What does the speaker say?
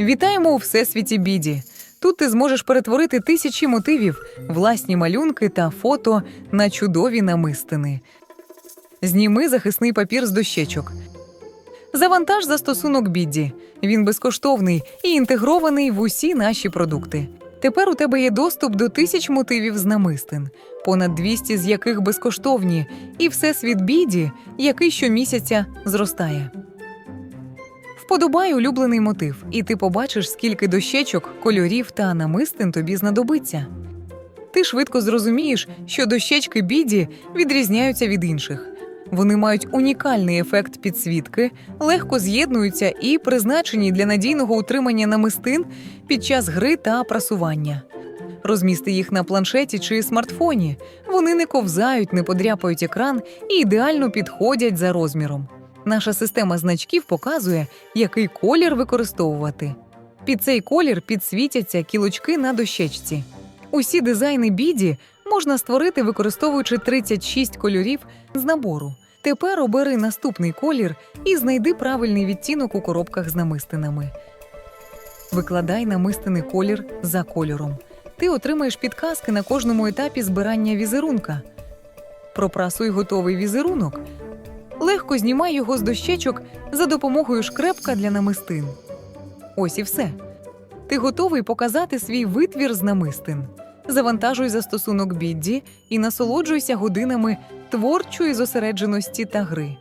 Вітаємо у всесвіті біді. Тут ти зможеш перетворити тисячі мотивів, власні малюнки та фото на чудові намистини. Зніми захисний папір з дощечок. Завантаж застосунок Бідді. Він безкоштовний і інтегрований в усі наші продукти. Тепер у тебе є доступ до тисяч мотивів з намистин, понад 200 з яких безкоштовні, і всесвіт біді, який щомісяця зростає. Вподобай улюблений мотив, і ти побачиш, скільки дощечок, кольорів та намистин тобі знадобиться. Ти швидко зрозумієш, що дощечки біді відрізняються від інших. Вони мають унікальний ефект підсвітки, легко з'єднуються і призначені для надійного утримання намистин під час гри та прасування. Розмісти їх на планшеті чи смартфоні. Вони не ковзають, не подряпають екран і ідеально підходять за розміром. Наша система значків показує, який колір використовувати. Під цей колір підсвітяться кілочки на дощечці. Усі дизайни біді можна створити, використовуючи 36 кольорів з набору. Тепер обери наступний колір і знайди правильний відтінок у коробках з намистинами. Викладай намистини колір за кольором. Ти отримаєш підказки на кожному етапі збирання візерунка. Пропрасуй готовий візерунок. Легко знімай його з дощечок за допомогою шкрепка для намистин. Ось і все. Ти готовий показати свій витвір з намистин. Завантажуй застосунок Бідді і насолоджуйся годинами творчої зосередженості та гри.